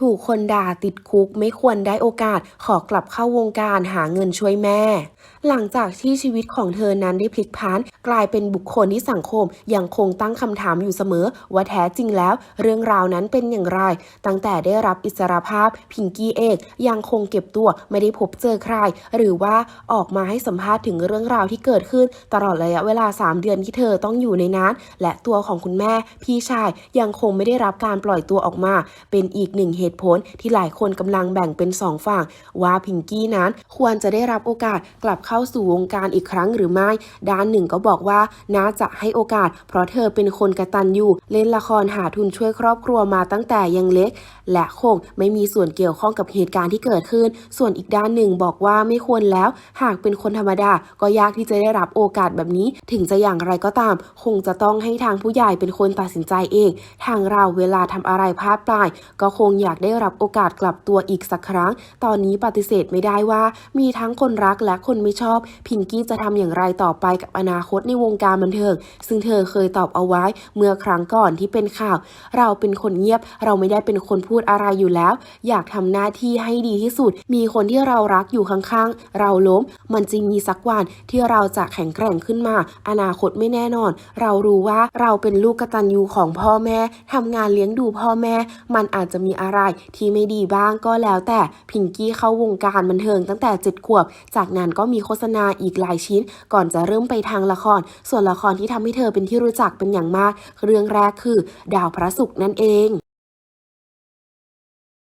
ถูกคนด่าติดคุกไม่ควรได้โอกาสขอกลับเข้าวงการหาเงินช่วยแม่ หลังจากที่ชีวิตของเธอนั้นได้พลิกผันกลายเป็นบุคคลที่สังคม ยังคงตั้งคำถามอยู่เสมอ ว่าแท้จริงแล้ว เรื่องราวนั้นเป็นอย่างไร ตั้งแต่ได้รับอิสรภาพ พิงกี้เอก ยังคงเก็บตัวไม่ได้พบเจอใคร หรือว่าออกมาให้สัมภาษณ์ถึงเรื่องราวที่เกิดขึ้น ตลอดระยะเวลา 3 เดือนที่เธอต้องอยู่ในนั้น และตัวของคุณแม่พี่ชายยังคงไม่ได้รับการปล่อยตัวออกมา เป็นอีกหนึ่งเหตุผลที่หลายคนกำลังแบ่งเป็นสองฝั่ง ว่าพิงกี้นั้นควรจะได้รับโอกาสกลับเข้าสู่วงการอีกครั้งหรือไม่ ด้านหนึ่งก็บอกว่าน่าจะให้โอกาส เพราะเธอเป็นคนกระตันอยู่เล่นละครหาทุนช่วยครอบครัวมาตั้งแต่ยังเล็ก และคงไม่มีส่วนเกี่ยวข้องกับเหตุการณ์ที่เกิดขึ้น ส่วนอีกด้านหนึ่งบอกว่าไม่ควรแล้ว หากเป็นคนธรรมดาก็ยากที่จะได้รับโอกาสแบบนี้ ถึงจะอย่างไรก็ตาม คงจะต้องให้ทางผู้ใหญ่เป็นคนตัดสินใจเอง ทางเราเวลาทำอะไรพลาดไปก็คงอยากได้รับโอกาสกลับตัวอีกสักครั้ง ตอนนี้ปฏิเสธไม่ได้ว่า มีทั้งคนรักและคนไม่ชอบ พิงกี้จะทำอย่างไรต่อไปกับอนาคตในวงการบันเทิง ซึ่งเธอเคยตอบเอาไว้เมื่อครั้งก่อนที่เป็นข่าว เราเป็นคนเงียบ เราไม่ได้เป็นคนพูดอะไรอยู่แล้ว อยากทำหน้าที่ให้ดีที่สุด มีคนที่เรารักอยู่ข้างๆ เราล้ม มันจริงมีสักวันที่เราจะแข็งแกร่งขึ้นมา อนาคตไม่แน่นอน เรารู้ว่าเราเป็นลูกกตัญญูของพ่อแม่ทำงานเลี้ยงดูพ่อแม่ มันอาจจะมีอะไรที่ไม่ดีบ้างก็แล้วแต่พิงกี้เข้าวงการบันเทิงตั้งแต่7ขวบ จากนั้นก็มีโฆษณาอีกหลายชิ้น ก่อนจะเริ่มไปทางละคร ส่วนละครที่ทำให้เธอเป็นที่รู้จักเป็นอย่างมาก เรื่องแรกคือ ดาวพระศุกร์นั่นเอง